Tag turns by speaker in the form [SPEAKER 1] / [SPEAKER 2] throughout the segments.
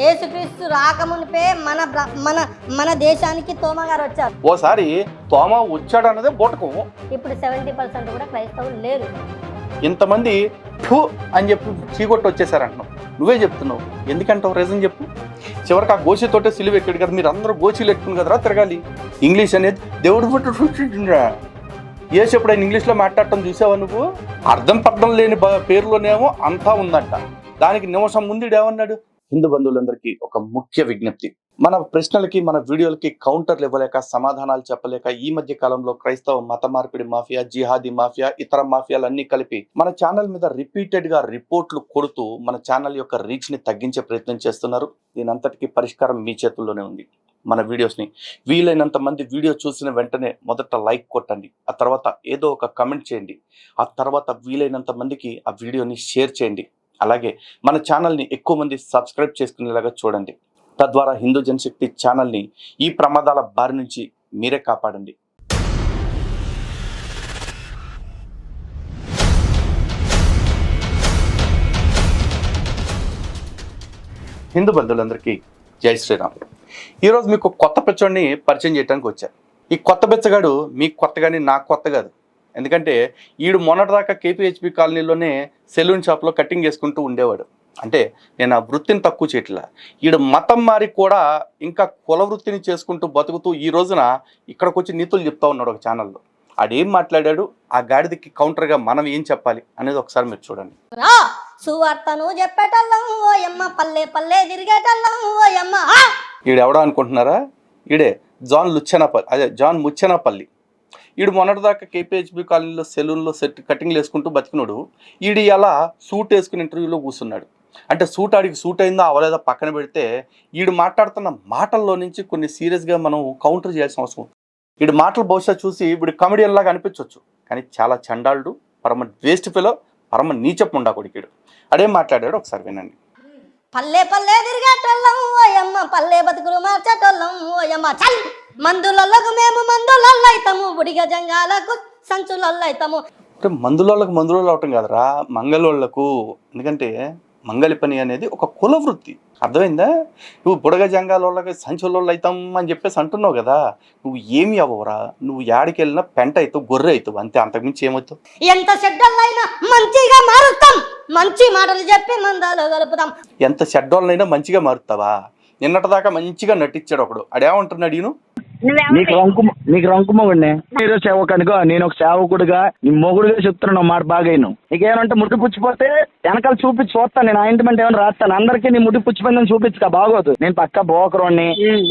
[SPEAKER 1] యేసుక్రీస్తు రాకమునిపే మన మన మన దేశానికి తోమ గారు వచ్చారు.
[SPEAKER 2] ఓసారి తోమ వచ్చాడు అన్నదే బూటకం.
[SPEAKER 1] ఇప్పుడు సెవెంటీ పర్సెంట్ కూడా క్రైస్తవులు లేరు.
[SPEAKER 2] ఇంతమంది ఫు అని చెప్పి చీకొట్టి వచ్చేసారు అంటున్నావు నువ్వే చెప్తున్నావు. ఎందుకంటావు రీజన్ చెప్పు. చివరికి ఆ గోచితోటే సిలువ ఎక్కాడు కదా మీరు అందరూ గోచీలు ఎట్టుకుని కదరా తిరగాలి. ఇంగ్లీష్ అనేది దేవుడు పుట్టిండ్రా ఏ ఎప్పుడైనా ఇంగ్లీష్లో మాట్లాడటం చూసావా నువ్వు? అర్థం పర్థం లేని పేరులోనేమో అంతా ఉందంట. దానికి నిమిషం ముందు ఏమన్నాడు? హిందూ బంధువులందరికీ ఒక ముఖ్య విజ్ఞప్తి. మన ప్రశ్నలకి మన వీడియోలకి కౌంటర్లు ఇవ్వలేక సమాధానాలు చెప్పలేక ఈ మధ్య కాలంలో క్రైస్తవ మత మార్పిడి మాఫియా జిహాదీ మాఫియా ఇతర మాఫియాలన్నీ కలిపి మన ఛానల్ మీద రిపీటెడ్గా రిపోర్ట్లు కొడుతూ మన ఛానల్ యొక్క రీచ్ని తగ్గించే ప్రయత్నం చేస్తున్నారు. దీని అంతటికీ పరిష్కారం మీ చేతుల్లోనే ఉంది. మన వీడియోస్ని వీలైనంత మంది వీడియో చూసిన వెంటనే మొదట లైక్ కొట్టండి. ఆ తర్వాత ఏదో ఒక కమెంట్ చేయండి. ఆ తర్వాత వీలైనంత మందికి ఆ వీడియోని షేర్ చేయండి. అలాగే మన ఛానల్ని ఎక్కువ మంది సబ్స్క్రైబ్ చేసుకునేలాగా చూడండి. తద్వారా హిందూ జనశక్తి ఛానల్ని ఈ ప్రమాదాల బారి నుంచి మీరే కాపాడండి. హిందూ బంధువులందరికీ జై శ్రీరామ్. ఈరోజు మీకు కొత్త పిచ్చోడిని పరిచయం చేయడానికి వచ్చారు ఈ కొత్త బిచ్చగాడు మీకు కొత్త కానీ నాకు కొత్త కాదు. ఎందుకంటే ఈడు మొన్నటిదాకా కేపీహెచ్పి కాలనీలోనే సెలూన్ షాప్లో కటింగ్ చేసుకుంటూ ఉండేవాడు. అంటే నేను ఆ వృత్తిని తక్కువ చేయట్లా. ఈడు మతం మారి కూడా ఇంకా కుల వృత్తిని చేసుకుంటూ బతుకుతూ ఈ రోజున ఇక్కడికి వచ్చి నీతులు చెప్తా ఉన్నాడు ఒక ఛానల్లో. ఆడేం మాట్లాడాడు? ఆ గాడిదకి కౌంటర్గా మనం ఏం చెప్పాలి అనేది ఒకసారి మీరు చూడండి.
[SPEAKER 1] సువార్తను చెప్పేటల్లం పల్లె తిరిగేటల్లం
[SPEAKER 2] అనుకుంటున్నారా? ఈడే జాన్ లుచ్చెనపల్లి అదే జాన్ ముచ్చెనపల్లి. ఈడు మొన్నటిదాకా కేపీహెచ్బి కాలనీలో సెలూన్లో సెట్ కటింగ్లు వేసుకుంటూ బతికినాడు ఈడు అలా సూట్ వేసుకుని ఇంటర్వ్యూలో కూర్చున్నాడు అంటే సూట్ ఆడికి సూట్ అయిందా అవలేదా పక్కన పెడితే ఈడు మాట్లాడుతున్న మాటల్లో నుంచి కొన్ని సీరియస్గా మనం కౌంటర్ చేయాల్సిన అవసరం వీడి మాటలు బహుశా చూసి వీడు కమెడియన్ లాగా అనిపించవచ్చు కానీ చాలా చండాలుడు పరమ వేస్ట్ ఫెలో పరమ నీచపు ఉండా కొడికాడు. అడే మాట్లాడాడు ఒకసారి వినండి.
[SPEAKER 1] పల్లె పల్లె తిరిగేటోళ్ళం ఓ పల్లె బతుకులు మార్చేటోళ్ళం ఓ చల్! మందులకు మేము మందులల్లో అయితాము బుడిగ జంగాలకు సంచులల్లో అయితాము
[SPEAKER 2] అంటే మందులోళ్ళకు మందులోళ్ళు అవటం కాదురా మంగళోళ్ళకు ఎందుకంటే మంగళి పని అనేది ఒక కుల వృత్తి అర్థమైందా? నువ్వు బుడగ జంగాలోళ్ళకి సంచులోళ్ళు అవుతాం అని చెప్పేసి అంటున్నావు కదా నువ్వు ఏమి అవ్వవురా? నువ్వు యాడికి వెళ్ళినా పెంట అవుతావు గొర్రె అవుతావు అంతే అంతకుమించి ఏమవుతావు?
[SPEAKER 1] ఎంత చెడ్డలైనా మంచిగా మారుస్తాం మంచి మాటలు చెప్పి మందాలో కలుపుతాం
[SPEAKER 2] ఎంత చెడ్డోళ్ళనైనా మంచిగా మారుతావా? నిన్నటిదాకా మంచిగా నటించాడు ఒకడు. అడేమంటున్నాడు ఈయన?
[SPEAKER 3] నీకు రంకు నీకు రంకు మొగుడిని? మీరు సేవకనుకో నేను ఒక సేవకుడుగా నీ మొగుడుగా చెప్తున్నాను మాట బాగాను నీకేమంటే ముట్టి పుచ్చిపోతే వెనకాల చూపించి చూస్తాను నేను ఆయింట్మెంట్ ఏమైనా రాస్తాను. అందరికీ నీ ముట్టి పుచ్చిపోయిందని చూపించుక బాగోదు. నేను పక్క బోకరోని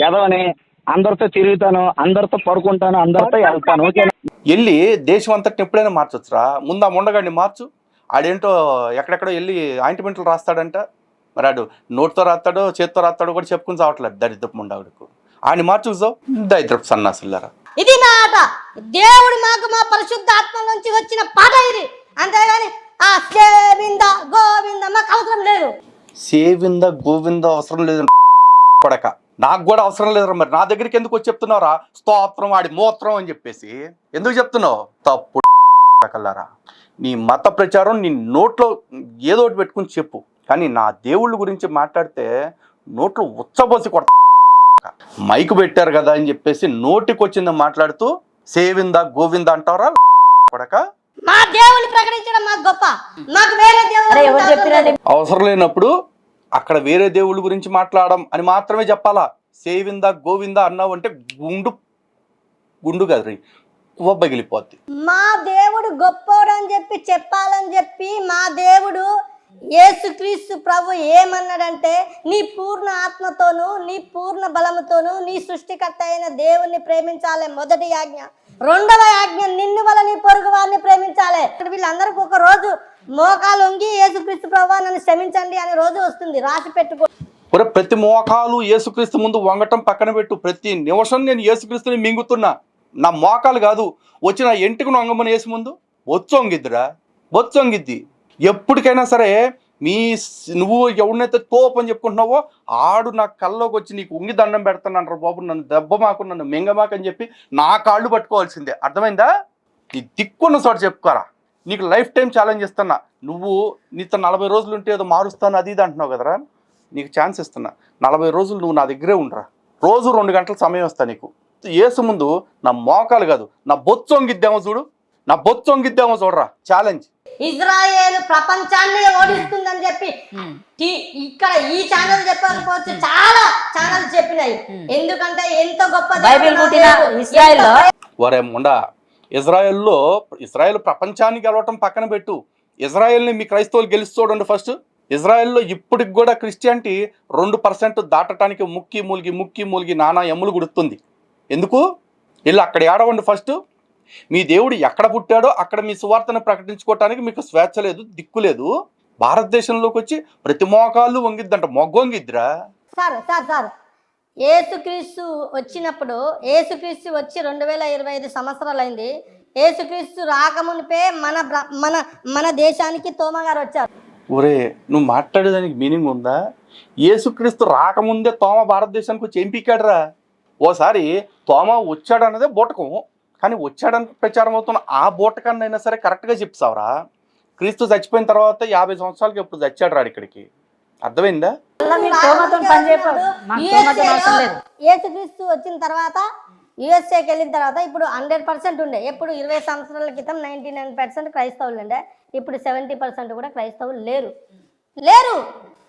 [SPEAKER 3] ఎదవని అందరితో తిరుగుతాను అందరితో పడుకుంటాను అందరితో వెళ్తాను ఓకే
[SPEAKER 2] వెళ్ళి దేశం అంతటిని ఎప్పుడైనా మార్చొచ్చురా? ముందు ఆ ముండగాడిని మార్చు. ఆడేంటో ఎక్కడెక్కడో వెళ్ళి ఆయింట్మెంట్లు రాస్తాడంట. మరి ఆడు నోటితో రాస్తాడో చేత్తో రాస్తాడో కూడా చెప్పుకుని చావట్లేదు దరిద్రపు ముండావుడుకు. ఆయన మార్చు చూసావు? దరిద్రపు సన్నాసులారా
[SPEAKER 1] ఇది నా ఆట దేవుడు మాకు మా పరిశుద్ధ ఆత్మ నుంచి వచ్చిన పాట ఇది. అంతేగాని ఆ గోవింద గోవింద మాకు అవసరం లేదు.
[SPEAKER 2] సేవింద గోవింద అవసరం లేదు. కొడక నాకు కూడా అవసరం లేదు మరి. నా దగ్గరికి ఎందుకు వచ్చి చెప్తున్నావురా? స్తోత్రం వాడి మూత్రం అని చెప్పేసి. ఎందుకు చెప్తున్నావు? తప్పుడు కల్లారా నీ మత ప్రచారం నీ నోట్లో ఏదో ఒకటి పెట్టుకుని చెప్పు. కానీ నా దేవుళ్ళ గురించి మాట్లాడితే నోట్లో ఉచ్చబోసి మైకు పెట్టారు కదా అని చెప్పేసి నోటికి వచ్చింది మాట్లాడుతూ సేవింద గోవింద అంటారా? కొడక?
[SPEAKER 1] మా దేవుని ప్రకటించడం మాకు గొప్ప. మాకు వేరే దేవుడు
[SPEAKER 2] అవసరం లేనప్పుడు అక్కడ వేరే దేవుళ్ళ గురించి మాట్లాడడం అని మాత్రమే చెప్పాలా? సేవింద గోవింద అన్నావు అంటే గుండు గుండు కాదు రీ కువ్వ పగిలిపోద్ది
[SPEAKER 1] మా దేవుడు గొప్పోడు అని చెప్పి చెప్పాలని చెప్పి మా దేవుడు యేసుక్రీస్తు ప్రభు ఏమన్నాడంటే నీ పూర్ణ ఆత్మతోనూ నీ పూర్ణ బలముతోనూ నీ సృష్టికర్త అయిన దేవుణ్ణి ప్రేమించాలి మొదటి ఆజ్ఞ. రెండవ ఆజ్ఞ నిన్ను వల్ల నీ పొరుగు వారిని ప్రేమించాలి. వీళ్ళందరికీ ఒక రోజు మోకాలు ఉంగి యేసుక్రీస్తు ప్రభు నన్ను క్షమించండి అనే రోజు వస్తుంది. రాసి పెట్టుకో.
[SPEAKER 2] ప్రతి మోకాలు యేసుక్రీస్తు ముందు వంగటం పక్కన పెట్టు. ప్రతి నిమిషం నేను యేసుక్రీస్తుని మింగుతున్నా. నా మోకాలు కాదు వచ్చిన ఎంటికి నొంగమని వేసి ముందు? బొచ్చొంగిద్దిరా వచ్చొంగిద్ది ఎప్పటికైనా సరే మీ నువ్వు ఎవరినైతే తోపు అని చెప్పుకుంటున్నావో ఆడు నా కల్లోకి వచ్చి నీకు ఉంగి దండం పెడతానంటారు బాబు నన్ను దెబ్బ మాకు నన్ను మింగమాకు అని చెప్పి నా కాళ్ళు పట్టుకోవాల్సిందే. అర్థమైందా? నీ దిక్కున్న చోట చెప్పుకోరా. నీకు లైఫ్ టైం ఛాలెంజ్ ఇస్తున్నా నువ్వు నీతో నలభై రోజులు ఉంటే ఏదో మారుస్తాను అది ఇది అంటున్నావు కదరా. నీకు ఛాన్స్ ఇస్తున్నా. నలభై రోజులు నువ్వు నా దగ్గరే ఉండరా. రోజు రెండు గంటల సమయం ఇస్తా నీకు. ఏసు ముందు నా మోకాలు కాదు నా బొచ్చొంగిద్దేమో చూడు. నా బొచ్చొంగిద్దేమో చూడరా. ఛాలెంజ్.
[SPEAKER 1] ఇజ్రాయేల్ ప్రపంచాన్ని ఓడిస్తుందని చెప్పి ఇక్కడ ఈ ఛానల్ చెప్పకపోవచ్చు చాలా ఛానల్ చెప్పినాయి. ఎందుకంటే ఎంత గొప్ప
[SPEAKER 4] బైబిల్ పుట్టిన. ఇస్రాయేల్లో
[SPEAKER 2] ఒరే ముండా ఇజ్రాయెల్లో ఇజ్రాయెల్ ప్రపంచాన్ని గెలవటం పక్కన పెట్టు. ఇజ్రాయెల్ని మీ క్రైస్తవులు గెలిచి చూడండి ఫస్ట్ ఇజ్రాయెల్లో ఇప్పటికి కూడా క్రిస్టియానిటీ రెండు పర్సెంట్ దాటటానికి ముక్కి మూలిగి ముక్కి మూలిగి నానా ఎమ్ములు గుడుతుంది. ఎందుకు? వెళ్ళి అక్కడ ఏడవండి ఫస్ట్ మీ దేవుడు ఎక్కడ పుట్టాడో అక్కడ మీ సువార్తను ప్రకటించుకోవటానికి మీకు స్వేచ్ఛ లేదు దిక్కు లేదు. భారతదేశంలోకి వచ్చి ప్రతి మోకాళ్ళు వంగిద్దంట మొగ్గొంగిద్దిరా
[SPEAKER 1] సార్ సార్ సార్. ఏసుక్రీస్తు వచ్చినప్పుడు ఏసుక్రీస్తు వచ్చి రెండు వేల ఇరవై ఐదు సంవత్సరాలు అయింది ఏసుక్రీస్తు రాకమునిపే మన మన మన దేశానికి తోమగారు వచ్చారు.
[SPEAKER 2] ఒరే నువ్వు మాట్లాడేదానికి మీనింగ్ ఉందా? యేసుక్రీస్తు రాకముందే తోమ భారతదేశానికి వచ్చి ఏం పీకాడురా? ఓసారి తోమ వచ్చాడు అన్నదే బూటకం. కానీ వచ్చాడని ప్రచారం అవుతున్న ఆ బూటకాన్ని అయినా సరే కరెక్ట్గా చెప్తావురా క్రీస్తు చచ్చిపోయిన తర్వాత యాభై సంవత్సరాలకి ఎప్పుడు చచ్చాడు రాడు ఇక్కడికి? అర్థమైందా?
[SPEAKER 1] ఏసుక్రీస్తు వచ్చిన తర్వాత యుఎస్ఏకి వెళ్ళిన తర్వాత ఇప్పుడు హండ్రెడ్ పర్సెంట్ ఉండే. ఎప్పుడు ఇరవై సంవత్సరాల క్రితం నైంటీ నైన్ పర్సెంట్ క్రైస్తవులు ఉండే. ఇప్పుడు సెవెంటీ పర్సెంట్ కూడా క్రైస్తవులు లేరు. లేరు.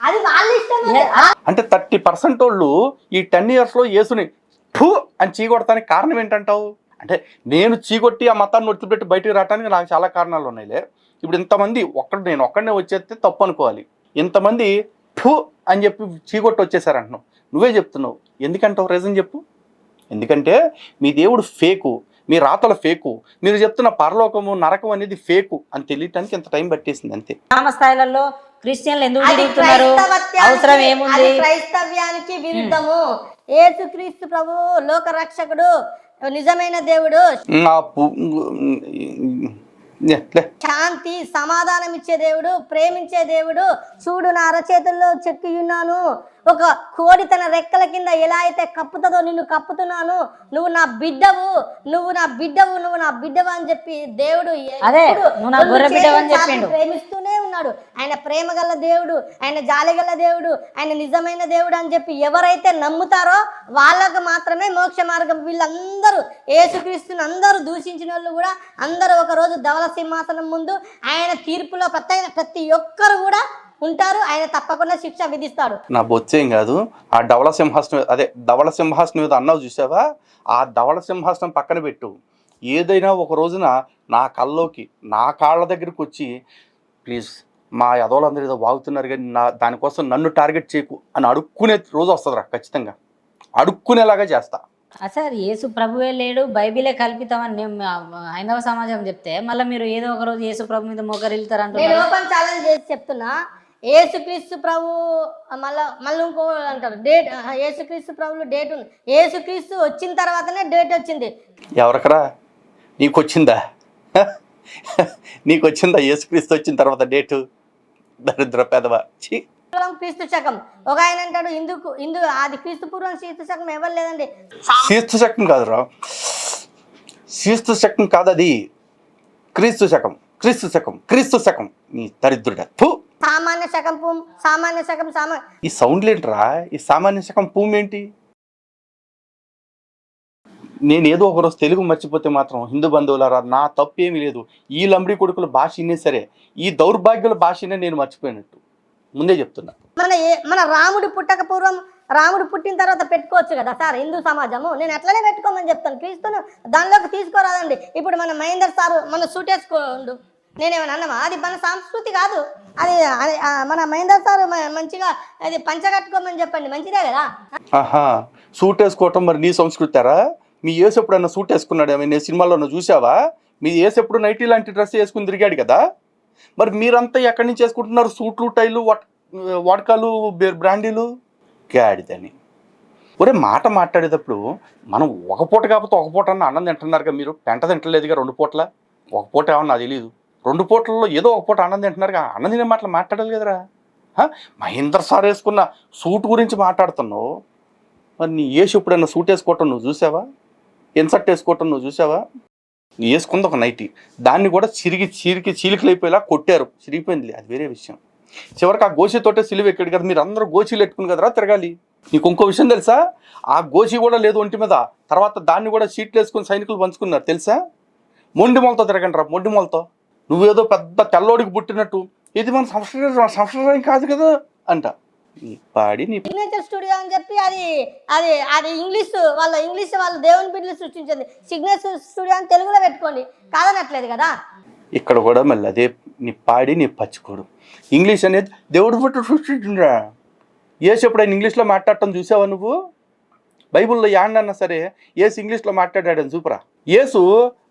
[SPEAKER 1] అది వాళ్ళ ఇష్టం అది.
[SPEAKER 2] అంటే థర్టీ పర్సెంట్ వాళ్ళు ఈ టెన్ ఇయర్స్లో యేసుని ఫూ అని చీకొడటానికి కారణం ఏంటంటావు? అంటే నేను చీకొట్టి ఆ మతాన్ని ఒత్తిపెట్టి బయటికి రావడానికి నాకు చాలా కారణాలు ఉన్నాయిలే. ఇప్పుడు ఇంతమంది ఒక్కడు నేను ఒక్కడనే వచ్చేస్తే తప్పు అనుకోవాలి ఇంతమంది ఫు అని చెప్పి చీకొట్టి వచ్చేసారంటున్నావు నువ్వే చెప్తున్నావు. ఎందుకంటావు రీజన్ చెప్పు? ఎందుకంటే మీ దేవుడు ఫేకు మీ రాతల ఫేకు మీరు చెప్తున్న పరలోకము నరకం అనేది ఫేకు అని తెలియటానికి ఇంత టైం పట్టేసింది అంతే.
[SPEAKER 4] గ్రామ స్థాయిలలో క్రిస్టియన్లు ఎందుకు
[SPEAKER 1] అది
[SPEAKER 4] తిరుగుతున్నారు? అవసరం ఏముంది?
[SPEAKER 1] అది క్రైస్తవ్యానికి విరుద్ధము. యేసుక్రీస్తు ప్రభు లోక రక్షకుడు నిజమైన దేవుడు. శాంతి సమాధానం ఇచ్చే దేవుడు ప్రేమించే దేవుడు. చూడు నా అరచేతుల్లో చెక్కి ఉన్నాను. ఒక కోడి తన రెక్కల కింద ఎలా అయితే కప్పుతుందో నిన్ను కప్పుతున్నాను నువ్వు నా బిడ్డవు నువ్వు నా బిడ్డవు నువ్వు నా బిడ్డవు అని చెప్పి దేవుడు. ప్రేమిస్తూనే ఉన్నాడు ఆయన ప్రేమ గల దేవుడు ఆయన జాలి గల దేవుడు ఆయన నిజమైన దేవుడు అని చెప్పి ఎవరైతే నమ్ముతారో వాళ్ళకు మాత్రమే మోక్ష మార్గం వీళ్ళందరూ యేసుక్రీస్తుని అందరూ దూషించిన వాళ్ళు కూడా అందరూ ఒక రోజు ధవల సింహాసనం ముందు ఆయన తీర్పులో ప్రతి ప్రతి ఒక్కరు కూడా ఉంటారు ఆయన తప్పకుండా శిక్ష విధిస్తాడు
[SPEAKER 2] నా బొచ్చేం కాదు ఆ ధవళ సింహాసనం అదే ధవళ సింహాసనం మీద అన్నావు చూసావా? ఆ ధవళ సింహాసనం పక్కన పెట్టు. ఏదైనా ఒక రోజున నా కల్లోకి నా కాళ్ళ దగ్గరికి వచ్చి ప్లీజ్ మా యదవులందరూ ఏదో వాగుతున్నారు కానీ నా దానికోసం నన్ను టార్గెట్ చేయకు అని అడుక్కునే రోజు వస్తుందిరా ఖచ్చితంగా. అడుక్కునేలాగా చేస్తా.
[SPEAKER 4] సార్ యేసు ప్రభువే లేడు బైబిలే కల్పితామని నేను మా- హైందవ సమాజం చెప్తే మళ్ళీ మీరు ఏదో ఒక రోజు యేసు ప్రభు మీద
[SPEAKER 1] నేను ఓపెన్ ఛాలెంజ్ చేసి చెప్తున్నా ఏసుక్రీస్తు ప్రభు మళ్ళా మళ్ళీ ఇంకో అంటారు. డేట్ ఏసుక్రీస్తు ప్రభులు డేట్ ఉంది. ఏసుక్రీస్తు వచ్చిన తర్వాతనే డేట్ వచ్చింది.
[SPEAKER 2] ఎవరికరా నీకు వచ్చిందా నీకు వచ్చిందా యేసుక్రీస్తు వచ్చిన తర్వాత డేటు? దరిద్ర పెదవ.
[SPEAKER 1] పూర్వం క్రీస్తు శకం. ఒక ఆయన అంటాడు ఇందుకు ఇందు అది క్రీస్తు పూర్వం క్రీస్తు శకం ఎవరు లేదండి?
[SPEAKER 2] శీస్తు శకం కాదురా. శీస్తు శకం కాదు అది క్రీస్తు శకం. క్రీస్తు శకం. క్రీస్తు శకం. నీ దరిద్రుడ.
[SPEAKER 1] సామాన్య శకం పూం సామాన్య శకం సామా
[SPEAKER 2] ఈ సౌండ్లు ఏంట్రా? ఈ సామాన్య శకం భూమి ఏంటి? నేను ఏదో ఒకరోజు తెలుగు మర్చిపోతే మాత్రం హిందూ బంధువులారా నా తప్పు ఏమీ లేదు. ఈ లంబడి కొడుకుల భాష ఇన్నే సరే ఈ దౌర్భాగ్యుల భాషనే నేను మర్చిపోయినట్టు. ముందే చెప్తున్నా.
[SPEAKER 1] మన మన రాముడు పుట్టక పూర్వం రాముడు పుట్టిన తర్వాత పెట్టుకోవచ్చు కదా సార్ హిందూ సమాజము? నేను అట్లనే పెట్టుకోమని చెప్తాను. క్రీస్తును దానిలోకి తీసుకోరాదండి. ఇప్పుడు మన మహేందర్ సారు మన సూటేసుకోండు నేనేమైనా అన్నమా? అది మన సంస్కృతి కాదు. అది మన మహేందర్ సార్ మంచిగా అది పంచగట్టుకోమని చెప్పండి. మంచిదే కదా?
[SPEAKER 2] ఆహా సూట్ వేసుకోవటం మరి నీ సంస్కృతారా మీ ఏసు ఎప్పుడన్నా సూట్ వేసుకున్నాడు? నేను సినిమాలో చూసావా? మీ ఏసు ఎప్పుడు నైటీ లాంటి డ్రెస్ వేసుకుని తిరిగాడు కదా? మరి మీరంతా ఎక్కడి నుంచి వేసుకుంటున్నారు? సూట్లు టైలు వట్ బ్రాండీలు? గాడిదని. ఒరే మాట మాట్లాడేటప్పుడు మనం ఒక పూట కాకపోతే ఒక పూట అన్న అన్నం తింటున్నారుగా మీరు? పెంట తింటలేదుగా రెండు పూట్ల? ఒక పూట ఏమన్నా తెలియదు రెండు పూటల్లో ఏదో ఒక పూట అన్నం తింటున్నారు అన్నం తినే మాటలు మాట్లాడాలి కదరా? హ? మహేందర్ సార్ వేసుకున్న సూట్ గురించి మాట్లాడుతున్నావు. మరి నీ వేసి ఎప్పుడైనా సూట్ వేసుకోవటం నువ్వు చూసావా? ఇన్సర్ట్ వేసుకోవటం నువ్వు చూసావా? నీ వేసుకుంది ఒక నైటీ. దాన్ని కూడా చిరిగి చిరికి చీలికలైపోయేలా కొట్టారు. చిరిగిపోయింది అది వేరే విషయం. చివరికి ఆ గోచితోటే సిలువ ఎక్కడు కదా మీరు అందరూ గోచీలు ఎట్టుకుని కదరా తిరగాలి. నీకు ఇంకో విషయం తెలుసా? ఆ గోచి కూడా లేదు ఒంటి మీద. తర్వాత దాన్ని కూడా సీట్లు వేసుకుని సైనికులు పంచుకున్నారు తెలుసా? మొండి మొలతో తిరగండి రా మొండి మొలతో. నువ్వేదో పెద్ద తెల్లోడికి పుట్టినట్టు. ఇది మన సంస్కృతి సంస్కృతం కాదు కదా అంట. పాడి
[SPEAKER 1] సిగ్నేచర్ స్టూడియో అని చెప్పి అది అది అది ఇంగ్లీష్ వాళ్ళ ఇంగ్లీష్ వాళ్ళ దేవుని బిడ్డలు సృష్టించింది. సిగ్నేచర్ స్టూడియో అని తెలుగులో పెట్టుకోండి. కాదనట్లేదు కదా?
[SPEAKER 2] ఇక్కడ కూడా మళ్ళీ అదే నీ పాడి నీ పచ్చికోడు. ఇంగ్లీష్ అనేది దేవుడు పుట్టు సృష్టించురా ఏసు ఎప్పుడైనా ఇంగ్లీష్లో మాట్లాడటం చూసావా నువ్వు? బైబిల్లో యాండన్నా సరే ఏసు ఇంగ్లీష్లో మాట్లాడాడని చూపురా. ఏసు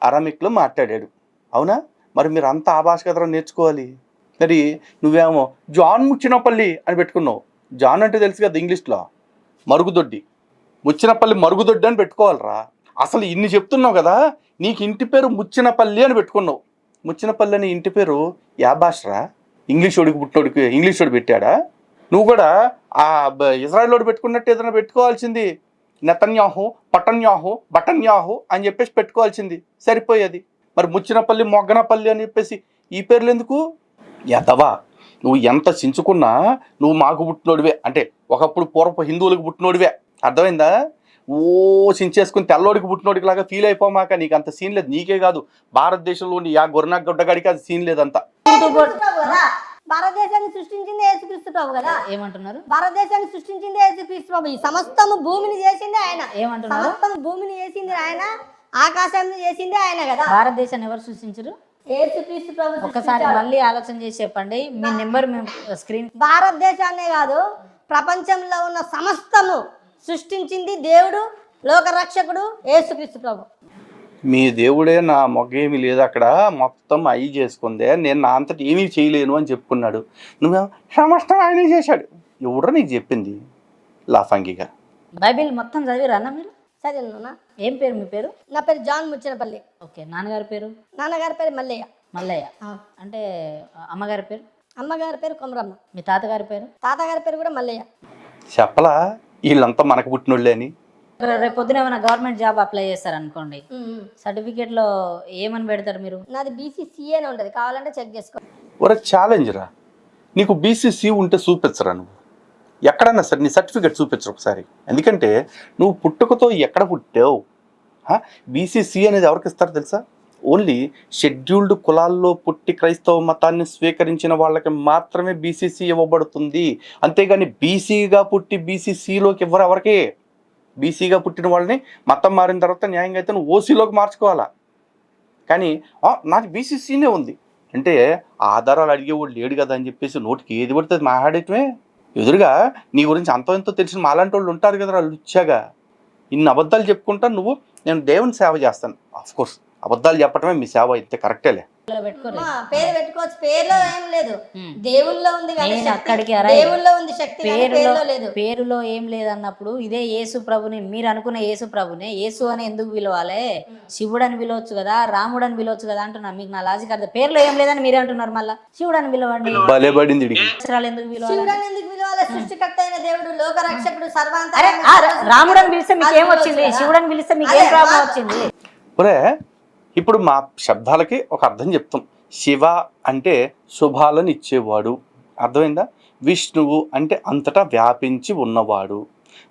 [SPEAKER 2] అరామిక్లో మాట్లాడాడు. అవునా? మరి మీరు అంతా ఆ భాష కదరా నేర్చుకోవాలి. మరి నువ్వేమో జాన్ ముచ్చినపల్లి అని పెట్టుకున్నావు. జాన్ అంటే తెలుసు కదా ఇంగ్లీష్లో మరుగుదొడ్డి. ముచ్చినపల్లి మరుగుదొడ్డి అని పెట్టుకోవాలిరా. అసలు ఇన్ని చెప్తున్నావు కదా నీకు ఇంటి పేరు ముచ్చినపల్లి అని పెట్టుకున్నావు. ముచ్చినపల్లి అని ఇంటి పేరు యా భాషరా? ఇంగ్లీష్ వాడికి పుట్టినోడికి ఇంగ్లీష్ వాడు పెట్టాడా? నువ్వు కూడా ఆ బ- ఇజ్రాయెల్ వాడు పెట్టుకున్నట్టు ఏదైనా పెట్టుకోవాల్సింది. నెతన్యాహు పటన్యాహు బటన్యాహు అని చెప్పేసి పెట్టుకోవాల్సింది. సరిపోయేది. మరి ముచ్చినపల్లి మొగ్గనపల్లి అని చెప్పేసి ఈ పేర్లు ఎందుకు? ఎదవా నువ్వు ఎంత చించుకున్నా నువ్వు మాకు పుట్టినోడివే. అంటే ఒకప్పుడు పూర్వపు హిందువులకు పుట్టినోడివే. అర్థమైందా? ఓ చించేసుకుని తెల్లోడికి పుట్టినోడికి లాగా ఫీల్ అయిపోమాక నీకు అంత సీన్ లేదు. నీకే కాదు. భారతదేశంలోని ఆ గొర్రెన గుడ్డగాడికి అది సీన్ లేదంత.
[SPEAKER 1] భారతదేశాన్ని సృష్టించింది యేసుక్రీస్తు ప్రభు కదా?
[SPEAKER 4] ఏమంటున్నారు?
[SPEAKER 1] భారతదేశాన్ని సృష్టించింది యేసుక్రీస్తు ప్రభు ఈ సమస్తము భూమిని చేసింది ఆయన.
[SPEAKER 4] ఏమంటున్నారు?
[SPEAKER 1] సమస్తం భూమిని చేసింది ఆయన. ఆకాశాన్ని చేసింది ఆయన కదా.
[SPEAKER 4] భారతదేశాన్ని ఎవరు సృష్టించారు?
[SPEAKER 1] యేసుక్రీస్తు ప్రభు
[SPEAKER 4] ఒక్కసారి మళ్ళీ ఆలోచన చేసి చెప్పండి. మీ నెంబర్ మేము స్క్రీన్
[SPEAKER 1] భారతదేశాన్నే కాదు ప్రపంచంలో ఉన్న సమస్తము సృష్టించింది దేవుడు లోకరక్షకుడు యేసుక్రీస్తు ప్రభు.
[SPEAKER 2] మీ దేవుడే నా మొగ్గేమి లేదు అక్కడ మొత్తం అయి చేసుకుందే నేను నా అంతటి ఏమీ చేయలేను అని చెప్పుకున్నాడు. నువ్వేమో సమస్తం ఆయనే చేశాడు. ఎవడో నీకు చెప్పింది? లాఫంగిగా.
[SPEAKER 4] బైబిల్ మొత్తం చదివిరా అన్న మీరు?
[SPEAKER 1] సరే నాన్న.
[SPEAKER 4] ఏం పేరు మీ పేరు?
[SPEAKER 1] నా పేరు జాన్ ముచ్చినపల్లి
[SPEAKER 4] ఓకే నాన్నగారి పేరు?
[SPEAKER 1] నాన్నగారి పేరు మల్లయ్య.
[SPEAKER 4] మల్లయ్య. అంటే అమ్మగారి పేరు?
[SPEAKER 1] అమ్మగారి పేరు కొమరమ్మ.
[SPEAKER 4] మీ తాతగారి పేరు?
[SPEAKER 1] తాతగారి పేరు కూడా మల్లయ్య.
[SPEAKER 2] చెప్పలా? వీళ్ళంతా మనకు పుట్టినోళ్ళే అని.
[SPEAKER 4] రేపు పొద్దున ఏమైనా గవర్నమెంట్ జాబ్ అప్లై చేస్తారు అనుకోండి సర్టిఫికేట్లో ఏమని పెడతారు మీరు?
[SPEAKER 1] నాది బీసీసీఏ ఉంటుంది. కావాలంటే చెక్ చేసుకో.
[SPEAKER 2] ఒక ఛాలెంజ్ రా. నీకు బీసీసీ ఉంటే చూపించరా నువ్వు? ఎక్కడన్నా సరే నీ సర్టిఫికెట్ చూపించరు ఒకసారి. ఎందుకంటే నువ్వు పుట్టుకతో ఎక్కడ పుట్టావు? బీసీసీ అనేది ఎవరికి ఇస్తారు తెలుసా? ఓన్లీ షెడ్యూల్డ్ కులాల్లో పుట్టి క్రైస్తవ మతాన్ని స్వీకరించిన వాళ్ళకి మాత్రమే బీసీసీ ఇవ్వబడుతుంది. అంతేగాని బీసీగా పుట్టి బీసీసీలోకి ఇవ్వరు ఎవరికి? బీసీగా పుట్టిన వాళ్ళని మతం మారిన తర్వాత న్యాయంగా అయితే నువ్వు ఓసీలోకి మార్చుకోవాలా? కానీ నాకు బీసీసీనే ఉంది. అంటే ఆధారాలు అడిగేవాడు లేడు కదా అని చెప్పేసి నోటికి ఏది పడితే మాట్లాడటమే ఎదురుగా నీ గురించి అంత ఎంతో తెలిసిన మాలాంటి వాళ్ళు ఉంటారు కదా వాళ్ళు ఇచ్చాగా ఇన్ని అబద్ధాలు చెప్పుకుంటా నువ్వు నేను దేవుని సేవ చేస్తాను. ఆఫ్ కోర్స్ అబద్ధాలు చెప్పటమే మీ సేవ అయితే కరెక్టేలే
[SPEAKER 1] పేరు పెట్టుకోవచ్చు. పేరులో ఏం లేదు. దేవుల్లో ఉంది.
[SPEAKER 4] అక్కడికి
[SPEAKER 1] దేవుల్లో ఉంది శక్తి
[SPEAKER 4] పేరులో
[SPEAKER 1] లేదు.
[SPEAKER 4] పేరులో ఏం లేదన్నప్పుడు ఇదే యేసు ప్రభుని మీరు అనుకున్న యేసు ప్రభునే యేసు అని ఎందుకు పిలవాలి? శివుడు అని పిలవచ్చు కదా రాముడు అని పిలవచ్చు కదా అంటున్నా. మీకు నా లాజిక్ అర్థం. పేరులో ఏం లేదని మీరే అంటున్నారు మళ్ళా. శివుడు అని పిలవండి ఎందుకు పిలవాలి?
[SPEAKER 1] శివుడని ఎందుకు పిలవాలి? సృష్టికర్త అయిన దేవుడు లోకరక్షకుడు
[SPEAKER 4] అరే
[SPEAKER 1] సర్వాంతర
[SPEAKER 4] రాముడు అని పిలిస్తే మీకు ఏం వచ్చింది? శివుడు అని పిలిస్తే మీకు ఏం ప్రాబ్లం వచ్చింది?
[SPEAKER 2] ఒరే ఇప్పుడు మా శబ్దాలకి ఒక అర్థం చెప్తాం. శివ అంటే శుభాలను ఇచ్చేవాడు. అర్థమైందా? విష్ణువు అంటే అంతటా వ్యాపించి ఉన్నవాడు.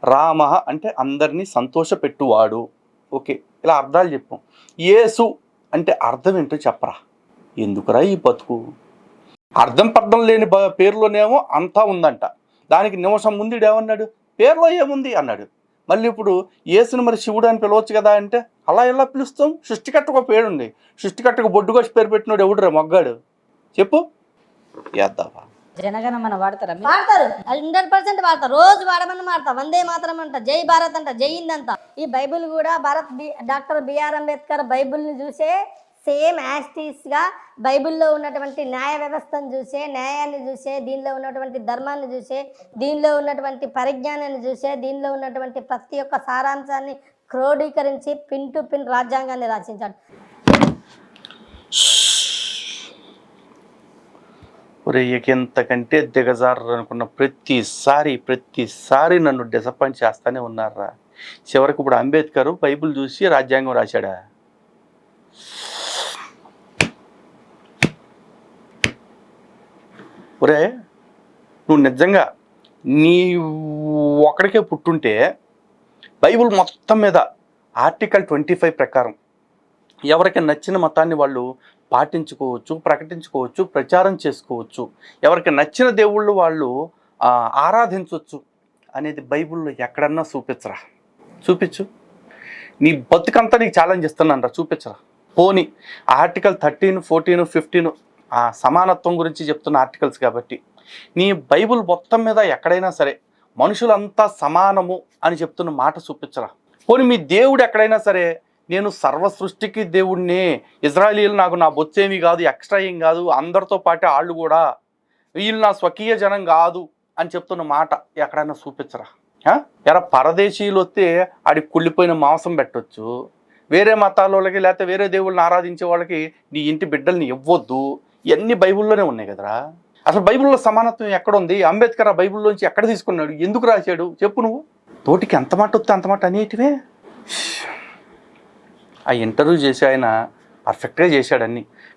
[SPEAKER 2] రామ అంటే అందరినీ సంతోషపెట్టువాడు. ఓకే ఇలా అర్థాలు చెప్పాం యేసు అంటే అర్థం ఏంటో చెప్పరా? ఎందుకురా ఈ బతుకు? అర్థం పర్థం లేని పేర్లోనేమో పేరులోనేమో అంతా ఉందంట. దానికి నిమిషం ముందు ఏమన్నాడు పేరులో ఏముంది? అన్నాడు. మళ్ళీ ఇప్పుడు యేసుని మరి శివుడు అని పిలవచ్చు కదా అంటే అలా ఎలా పిలుస్తాం? సృష్టికర్తకు ఒక పేరు ఉంది సృష్టికర్తకు బొడ్డుకోసి పేరు పెట్టినోడు ఎవడురా మొగ్గాడు? చెప్పు. వేద్దావా
[SPEAKER 4] జనగణ మన వాడతారా?
[SPEAKER 1] వాడతారు. హండ్రెడ్ పర్సెంట్ వాడతారు. రోజు వాడమని వాడతా వందే మాత్రం అంట. జై భారత్ అంట. జై హింద్ అంట. ఈ బైబిల్ కూడా Bharat B doctor BR Ambedkar బైబిల్ని చూసే సేమ్గా బైబిల్లో ఉన్నటువంటి న్యాయ వ్యవస్థను చూసే న్యాయాన్ని చూసే దీనిలో ఉన్నటువంటి ధర్మాన్ని చూసే దీనిలో ఉన్నటువంటి పరిజ్ఞానాన్ని చూసే దీనిలో ఉన్నటువంటి ప్రతి ఒక్క సారాంశాన్ని క్రోడీకరించి పిన్ టు పిన్ రాజ్యాంగాన్ని రచించాడు.
[SPEAKER 2] ఒరే ఎంతకంటే దిగజారు అనుకున్న ప్రతిసారి ప్రతిసారి నన్ను డిసప్పాయింట్ చేస్తానే ఉన్నారా? చివరికి ఇప్పుడు అంబేద్కర్ బైబిల్ చూసి రాజ్యాంగం రాశాడా? ఒరే నువ్వు నిజంగా నీ ఒక్కడికే పుట్టుంటే బైబిల్ మొత్తం మీద ఆర్టికల్ ట్వంటీ ఫైవ్ ప్రకారం ఎవరికి నచ్చిన మతాన్ని వాళ్ళు పాటించుకోవచ్చు ప్రకటించుకోవచ్చు ప్రచారం చేసుకోవచ్చు ఎవరికి నచ్చిన దేవుళ్ళు వాళ్ళు ఆరాధించవచ్చు అనేది బైబిల్లో ఎక్కడన్నా చూపించరా? చూపించు. నీ బతుకంతా నీకు ఛాలెంజ్ ఇస్తున్నానరా చూపించరా? పోని ఆర్టికల్ థర్టీన్ ఫోర్టీన్ ఫిఫ్టీన్ ఆ సమానత్వం గురించి చెప్తున్న ఆర్టికల్స్ కాబట్టి నీ బైబిల్ మొత్తం మీద ఎక్కడైనా సరే మనుషులంతా సమానము అని చెప్తున్న మాట చూపించరా? పోనీ మీ దేవుడు ఎక్కడైనా సరే నేను సర్వ సృష్టికి దేవుడినే ఇజ్రాయలీలు నాకు నా బొచ్చేమి కాదు ఎక్స్ట్రా ఏం కాదు అందరితో పాటే వాళ్ళు కూడా వీళ్ళు నా స్వకీయ జనం కాదు అని చెప్తున్న మాట ఎక్కడైనా చూపించరా? ఎలా ఎరా పరదేశీయులు వస్తే ఆడికి కుళ్ళిపోయిన మాంసం పెట్టొచ్చు. వేరే మతాల వాళ్ళకి లేకపోతే వేరే దేవుళ్ళని ఆరాధించే వాళ్ళకి నీ ఇంటి బిడ్డల్ని ఇవ్వద్దు. ఇవన్నీ బైబిల్లోనే ఉన్నాయి కదరా? అసలు బైబిల్లో సమానత్వం ఎక్కడ ఉంది? అంబేద్కర్ ఆ బైబిల్లోంచి ఎక్కడ తీసుకున్నాడు? ఎందుకు రాశాడు? చెప్పు నువ్వు. తోటికి ఎంత మాట వస్తే అంత మాట అనేటివే? ఆ ఇంటర్వ్యూ చేసి ఆయన పర్ఫెక్ట్గా చేశాడు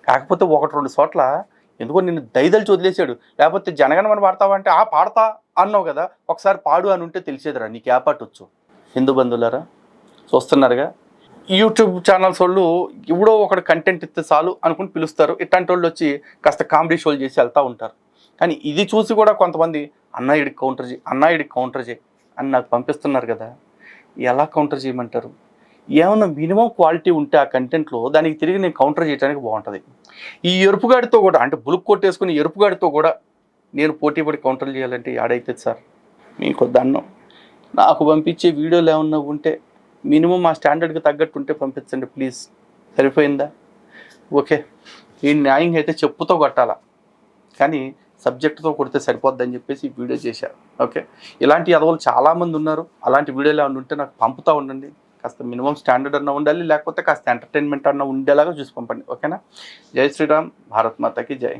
[SPEAKER 2] కాకపోతే ఒకటి రెండు చోట్ల ఎందుకో నిన్ను దైదలిచి వదిలేశాడు. లేకపోతే జనగణమని పాడతావా అంటే ఆ పాడతా అన్నావు కదా. ఒకసారి పాడు అని ఉంటే తెలిసేదిరా నీకు ఏ పాట వచ్చు? హిందూ బంధువులారా? చూస్తున్నారుగా? యూట్యూబ్ ఛానల్స్ వాళ్ళు ఎవడో ఒకటి కంటెంట్ ఇస్తే చాలు అనుకుని పిలుస్తారు. ఇట్లాంటి వాళ్ళు వచ్చి కాస్త కామెడీ షోలు చేసి వెళ్తూ ఉంటారు. కానీ ఇది చూసి కూడా కొంతమంది అన్నయ్యడికి కౌంటర్ చేయి అన్నాయుడికి కౌంటర్ చేయి అని నాకు పంపిస్తున్నారు కదా. ఎలా కౌంటర్ చేయమంటారు? ఏమన్నా మినిమం క్వాలిటీ ఉంటే ఆ కంటెంట్లో దానికి తిరిగి నేను కౌంటర్ చేయడానికి బాగుంటుంది. ఈ ఎరుపుగాడితో కూడా అంటే బులుక్ కొట్టేసుకుని ఎరుపుగాడితో కూడా నేను పోటీ పడి కౌంటర్ చేయాలంటే ఆడైతే సార్? మీకు దండం నాకు పంపించే వీడియోలు ఏమన్నా ఉంటే మినిమం మా స్టాండర్డ్కి తగ్గట్టు ఉంటే పంపించండి ప్లీజ్. సరిపోయిందా? ఓకే. ఈ న్యాయం అయితే చెప్పుతో కొట్టాలా? కానీ సబ్జెక్టుతో కొడితే సరిపోద్దని చెప్పేసి వీడియో చేశారు ఓకే. ఇలాంటి అదవులు చాలామంది ఉన్నారు. అలాంటి వీడియోలు ఏమైనా ఉంటే నాకు పంపుతూ ఉండండి. కాస్త మినిమం స్టాండర్డ్ అన్న ఉండాలి లేకపోతే కాస్త ఎంటర్టైన్మెంట్ అన్న ఉండేలాగా చూసి పంపండి. ఓకేనా? జై శ్రీరామ్. భారత్ మాతకి జై.